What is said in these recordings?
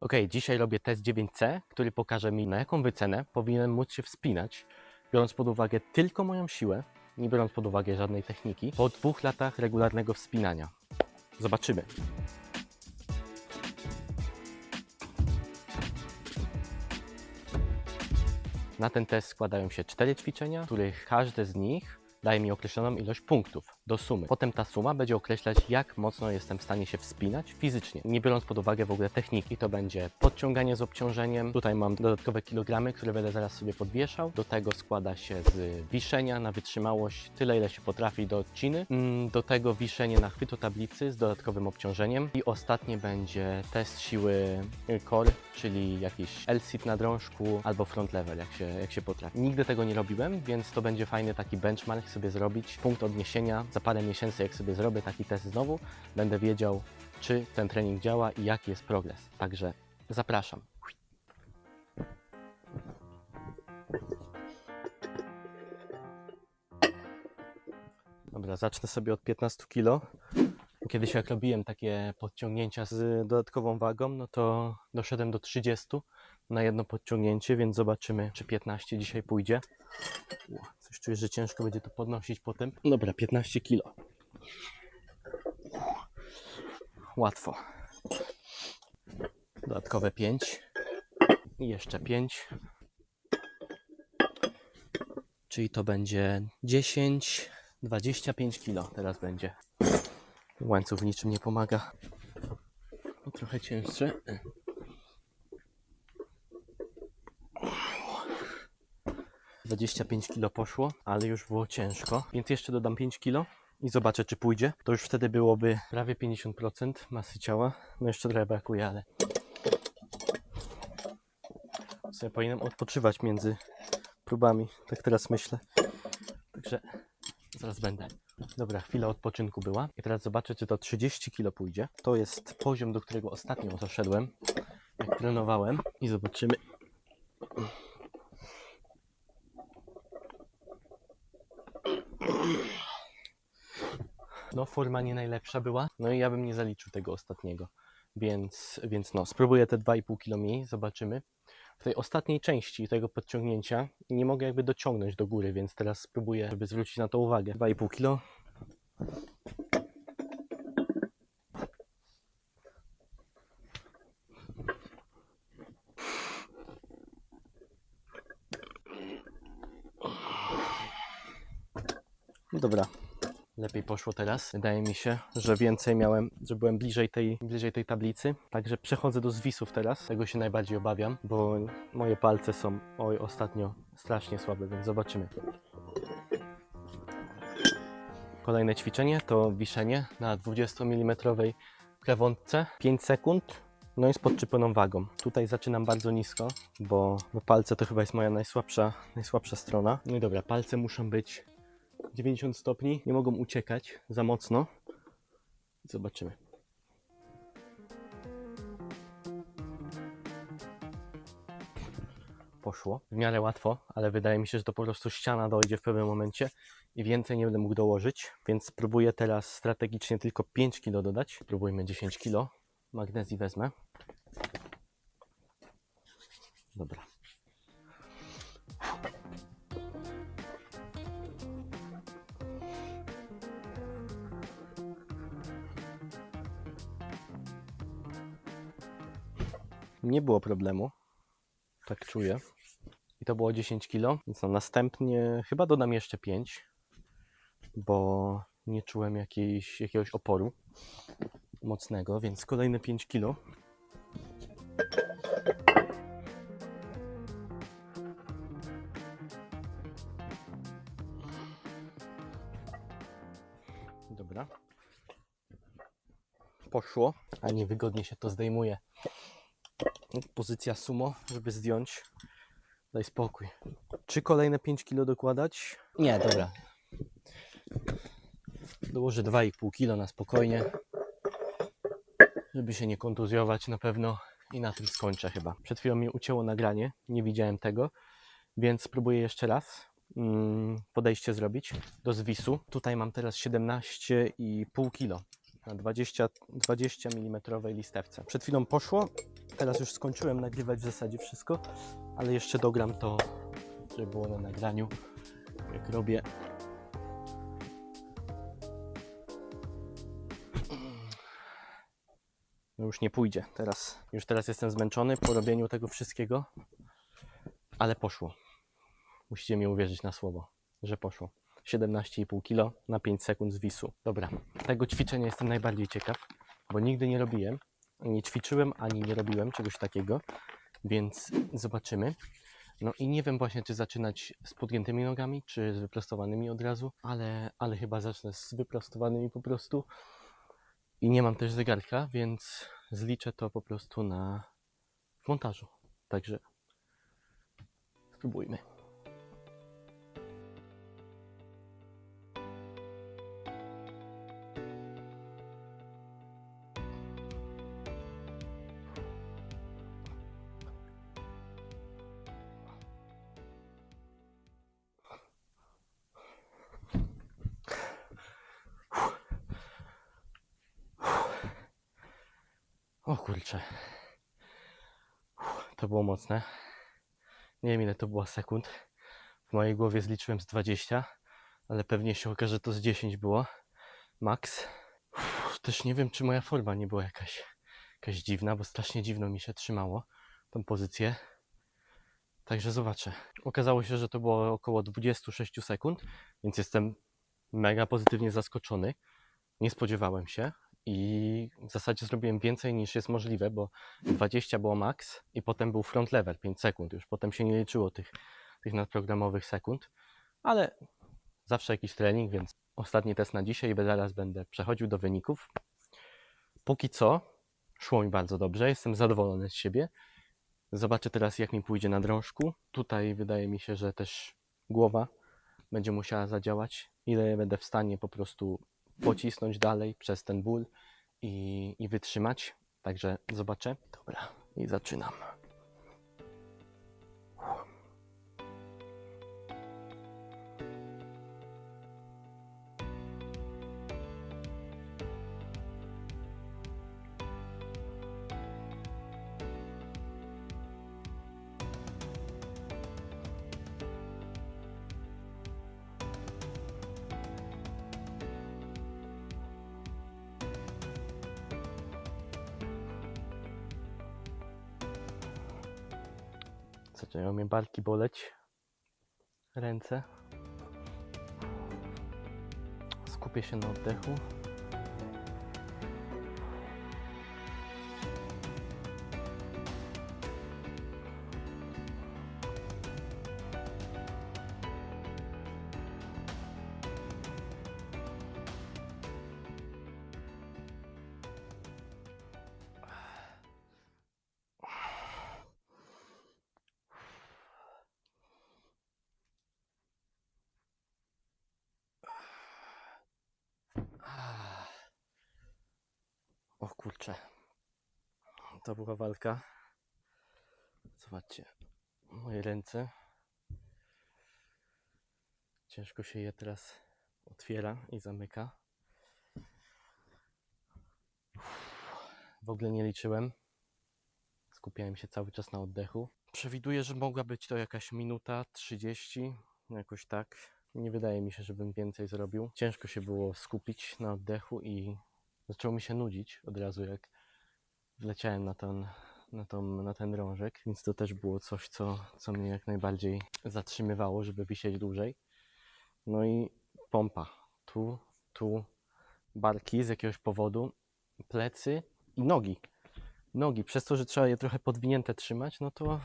Ok, dzisiaj robię test 9C, który pokaże mi na jaką wycenę powinienem móc się wspinać, biorąc pod uwagę tylko moją siłę, nie biorąc pod uwagę żadnej techniki, po dwóch latach regularnego wspinania. Zobaczymy. Na ten test składają się cztery ćwiczenia, których każde z nich daje mi określoną ilość punktów do sumy. Potem ta suma będzie określać, jak mocno jestem w stanie się wspinać fizycznie. Nie biorąc pod uwagę w ogóle techniki, to będzie podciąganie z obciążeniem. Tutaj mam dodatkowe kilogramy, które będę zaraz sobie podwieszał. Do tego składa się z wiszenia na wytrzymałość, tyle ile się potrafi do odciny. Mm, Do tego wiszenie na chwytotablicy z dodatkowym obciążeniem. I ostatnie będzie test siły core, czyli jakiś L-sit na drążku albo front level, jak się, jak się potrafi. Nigdy tego nie robiłem, więc to będzie fajny taki benchmark sobie zrobić, punkt odniesienia. Za parę miesięcy, jak sobie zrobię taki test znowu, będę wiedział, czy ten trening działa i jaki jest progres. Także zapraszam. Dobra, zacznę sobie od 15 kg. Kiedyś jak robiłem takie podciągnięcia z dodatkową wagą, no to doszedłem do 30 na jedno podciągnięcie, więc zobaczymy, czy 15 dzisiaj pójdzie. Czuję, że ciężko będzie to podnosić potem. Dobra, 15 kg. Łatwo. Dodatkowe 5. I jeszcze 5. Czyli to będzie 10, 25 kg teraz będzie. Łańcuch niczym nie pomaga. No, trochę cięższe. 25 kg poszło, ale już było ciężko, więc jeszcze dodam 5 kg i zobaczę, czy pójdzie. To już wtedy byłoby prawie 50% masy ciała. No jeszcze trochę brakuje, ale sobie powinienem odpoczywać między próbami. Tak teraz myślę. Także zaraz będę. Dobra, chwila odpoczynku była. I teraz zobaczę, czy to 30 kg pójdzie. To jest poziom, do którego ostatnio doszedłem, jak trenowałem. I zobaczymy, No, forma nie najlepsza była. No i ja bym nie zaliczył tego ostatniego. Więc, więc no, spróbuję te 2,5 kg mniej, zobaczymy. W tej ostatniej części tego podciągnięcia nie mogę jakby dociągnąć do góry, więc teraz spróbuję, żeby zwrócić na to uwagę. 2,5 kg. No Dobra, lepiej poszło teraz. Wydaje mi się, że więcej miałem, że byłem bliżej tej, bliżej tej tablicy. Także przechodzę do zwisów teraz. Tego się najbardziej obawiam, bo moje palce są oj, ostatnio strasznie słabe, więc zobaczymy. Kolejne ćwiczenie to wiszenie na 20 mm krewątce. 5 sekund. No i z podczypioną wagą. Tutaj zaczynam bardzo nisko, bo, bo palce to chyba jest moja najsłabsza, najsłabsza strona. No i dobra, palce muszą być 90 stopni, nie mogą uciekać za mocno. Zobaczymy. Poszło w miarę łatwo, ale wydaje mi się, że to po prostu ściana dojdzie w pewnym momencie i więcej nie będę mógł dołożyć, więc spróbuję teraz strategicznie tylko 5 kg dodać. Spróbujmy 10 kg. Magnezji wezmę. Dobra. Nie było problemu. Tak czuję. I to było 10 kg. Więc no, następnie chyba dodam jeszcze 5, bo nie czułem jakiejś, jakiegoś oporu mocnego, więc kolejne 5 kg. Dobra. Poszło, a niewygodnie się to zdejmuje pozycja sumo, żeby zdjąć. Daj spokój. Czy kolejne 5 kg dokładać? Nie, dobra. Dołożę 2,5 kg na spokojnie, żeby się nie kontuzjować na pewno i na tym skończę chyba. Przed chwilą mi ucięło nagranie, nie widziałem tego, więc spróbuję jeszcze raz mm, podejście zrobić do zwisu. Tutaj mam teraz 17,5 kg. na 20, 20 mm listewce. Przed chwilą poszło, teraz już skończyłem nagrywać w zasadzie wszystko, ale jeszcze dogram to, żeby było na nagraniu, jak robię. No już nie pójdzie teraz. Już teraz jestem zmęczony po robieniu tego wszystkiego, ale poszło. Musicie mi uwierzyć na słowo, że poszło. 17,5 kg na 5 sekund z wisu. Dobra, tego ćwiczenia jestem najbardziej ciekaw, bo nigdy nie robiłem, nie ćwiczyłem ani nie robiłem czegoś takiego, więc zobaczymy. No i nie wiem właśnie, czy zaczynać z podgiętymi nogami, czy z wyprostowanymi od razu, ale, ale chyba zacznę z wyprostowanymi po prostu. I nie mam też zegarka, więc zliczę to po prostu na w montażu. Także spróbujmy. O kurczę. To było mocne. Nie wiem ile to było sekund. W mojej głowie zliczyłem z 20, ale pewnie się okaże, że to z 10 było. Max. Też nie wiem, czy moja forma nie była jakaś, jakaś dziwna, bo strasznie dziwno mi się trzymało tą pozycję. Także zobaczę. Okazało się, że to było około 26 sekund, więc jestem mega pozytywnie zaskoczony. Nie spodziewałem się i w zasadzie zrobiłem więcej niż jest możliwe, bo 20 było max i potem był front lever 5 sekund. Już potem się nie liczyło tych, tych nadprogramowych sekund, ale zawsze jakiś trening, więc ostatni test na dzisiaj, zaraz będę przechodził do wyników. Póki co szło mi bardzo dobrze, jestem zadowolony z siebie. Zobaczę teraz, jak mi pójdzie na drążku. Tutaj wydaje mi się, że też głowa będzie musiała zadziałać. Ile będę w stanie po prostu pocisnąć dalej przez ten ból i, i wytrzymać. Także zobaczę. Dobra, i zaczynam. Zaczynają mnie barki boleć. Ręce. Skupię się na oddechu. Kurczę. To była walka. Zobaczcie. Moje ręce. Ciężko się je teraz otwiera i zamyka. W ogóle nie liczyłem. Skupiałem się cały czas na oddechu. Przewiduję, że mogła być to jakaś minuta 30, jakoś tak. Nie wydaje mi się, żebym więcej zrobił. Ciężko się było skupić na oddechu i zaczęło mi się nudzić od razu, jak wleciałem na ten, na, tą, na ten drążek, więc to też było coś, co, co mnie jak najbardziej zatrzymywało, żeby wisieć dłużej. No i pompa. Tu, tu, barki z jakiegoś powodu, plecy i nogi. Nogi, przez to, że trzeba je trochę podwinięte trzymać, no to,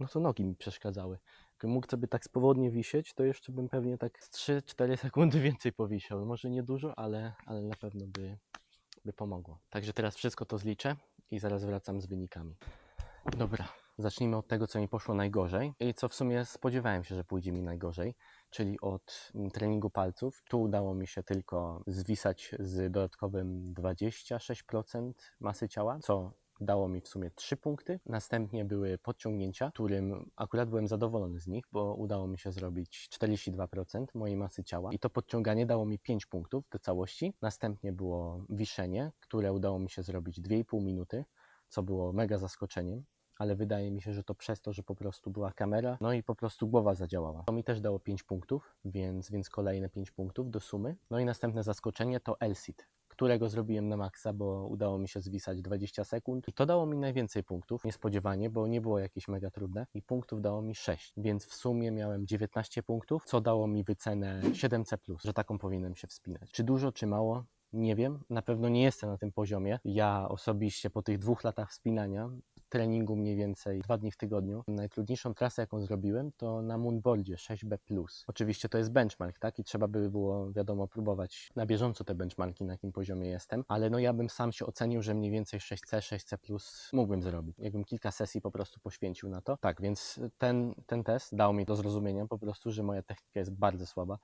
no to nogi mi przeszkadzały. Gdybym mógł sobie tak swobodnie wisieć, to jeszcze bym pewnie tak z 3-4 sekundy więcej powisiał. Może nie dużo, ale, ale na pewno by, by pomogło. Także teraz wszystko to zliczę i zaraz wracam z wynikami. Dobra, zacznijmy od tego, co mi poszło najgorzej i co w sumie spodziewałem się, że pójdzie mi najgorzej, czyli od mm, treningu palców. Tu udało mi się tylko zwisać z dodatkowym 26% masy ciała, co dało mi w sumie 3 punkty. Następnie były podciągnięcia, którym akurat byłem zadowolony z nich, bo udało mi się zrobić 42% mojej masy ciała i to podciąganie dało mi 5 punktów do całości. Następnie było wiszenie, które udało mi się zrobić 2,5 minuty, co było mega zaskoczeniem. Ale wydaje mi się, że to przez to, że po prostu była kamera, no i po prostu głowa zadziałała. To mi też dało 5 punktów, więc, więc kolejne 5 punktów do sumy. No i następne zaskoczenie to Elsit, którego zrobiłem na maksa, bo udało mi się zwisać 20 sekund i to dało mi najwięcej punktów, niespodziewanie, bo nie było jakieś mega trudne i punktów dało mi 6, więc w sumie miałem 19 punktów, co dało mi wycenę 7C+, że taką powinienem się wspinać. Czy dużo, czy mało? Nie wiem, na pewno nie jestem na tym poziomie. Ja osobiście po tych dwóch latach wspinania, treningu mniej więcej dwa dni w tygodniu, najtrudniejszą trasę jaką zrobiłem to na Moonboardzie 6B+. Oczywiście to jest benchmark, tak? I trzeba by było, wiadomo, próbować na bieżąco te benchmarki, na jakim poziomie jestem, ale no ja bym sam się ocenił, że mniej więcej 6C, 6C+, mógłbym zrobić. Jakbym kilka sesji po prostu poświęcił na to. Tak, więc ten, ten test dał mi do zrozumienia po prostu, że moja technika jest bardzo słaba,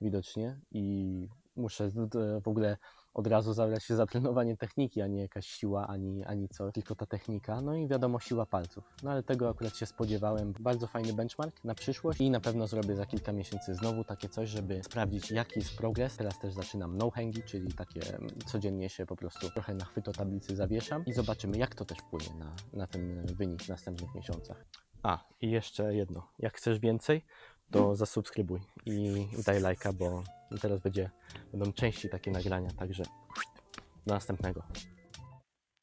widocznie i muszę w- w ogóle od razu zabrać się za trenowanie techniki, a nie jakaś siła, ani, ani co, tylko ta technika. No i wiadomo, siła palców. No ale tego akurat się spodziewałem. Bardzo fajny benchmark na przyszłość i na pewno zrobię za kilka miesięcy znowu takie coś, żeby sprawdzić, jaki jest progres. Teraz też zaczynam no hangi, czyli takie mm, codziennie się po prostu trochę na chwyto tablicy zawieszam i zobaczymy, jak to też wpłynie na, na ten wynik w następnych miesiącach. A, i jeszcze jedno. Jak chcesz więcej, to zasubskrybuj i daj lajka, bo teraz będzie, będą części takie nagrania, także do następnego.